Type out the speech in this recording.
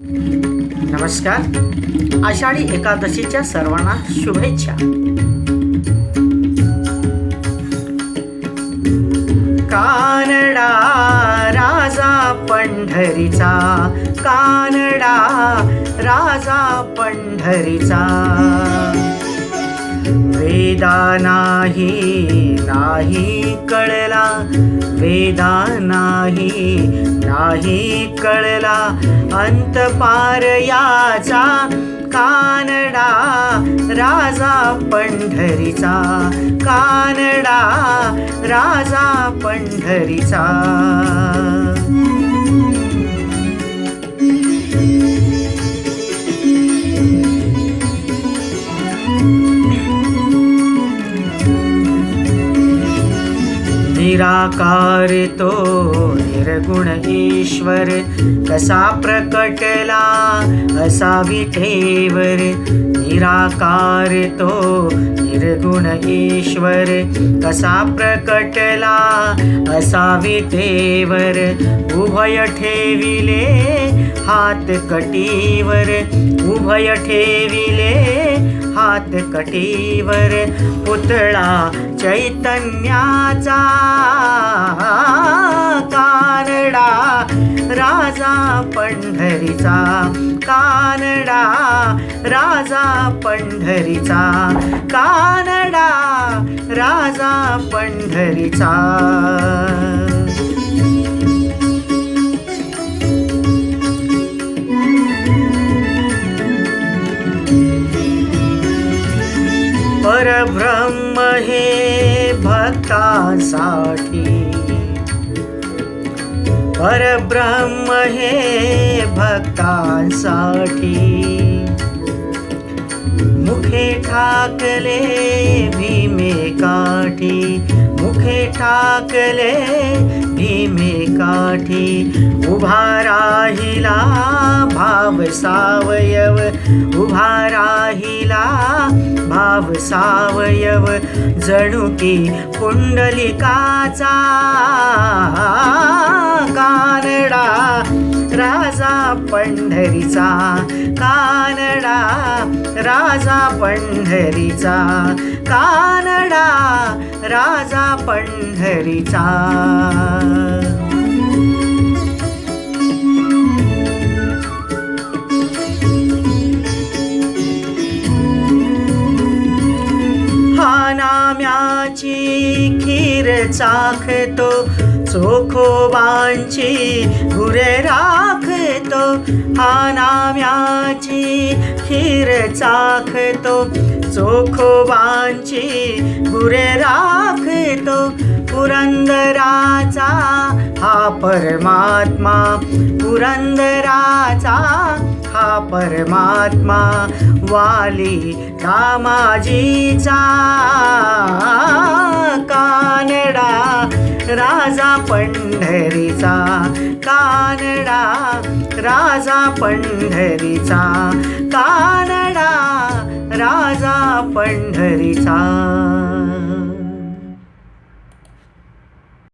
नमस्कार. आषाढी एकादशीच्या सर्वांना शुभेच्छा. कानडा राजा पंढरीचा कानडा राजा पंढरीचा. वेदा नाही नाही कळला. वेदा नाही नाही कळला. अंत पार याचा कानडा राजा पंढरीचा. कानडा राजा पंढरीचा. निराकार तो निर्गुण ईश्वर कसा प्रकटला असा विठेवर निराकार तो निर्गुण ईश्वर कसा प्रकटला असा विठेवर उभय ठेविले हात हात कटीवर उभय ठेविले. हात कटीवर पुतळा चैतन्याचा कानडा. राजा पंढरीचा कानडा. राजा पंढरीचा कानडा. राजा पंढरीचा परब्रह्म हे भक्तासाठी. परब्रह्म हे भक्तासाठी. मुखे ठाकले भीमे काठी. मुखे ठाकले भीमे काठी. उभा राहिला भाव सावयव. उभा राहिला भाव सावयव जणुकी कुंडलिकाचा पुंडलिकाचा कानडा राजा पंढरीचा कानडा राजा पंढरीचा कानडा राजा पंढरीचा. नाम्याची खीर चाखतो चोखोबांची गुरे राखतो हा खीर चाखतो चोखोबांची गुरे राखतो पुरंदराचा हा परमात्मा पुरंदराचा हा परमात्मा वाली दामाजीचा कानडा राजा पंढरीचा कानडा राजा पंढरीचा कानडा राजा पंढरीचा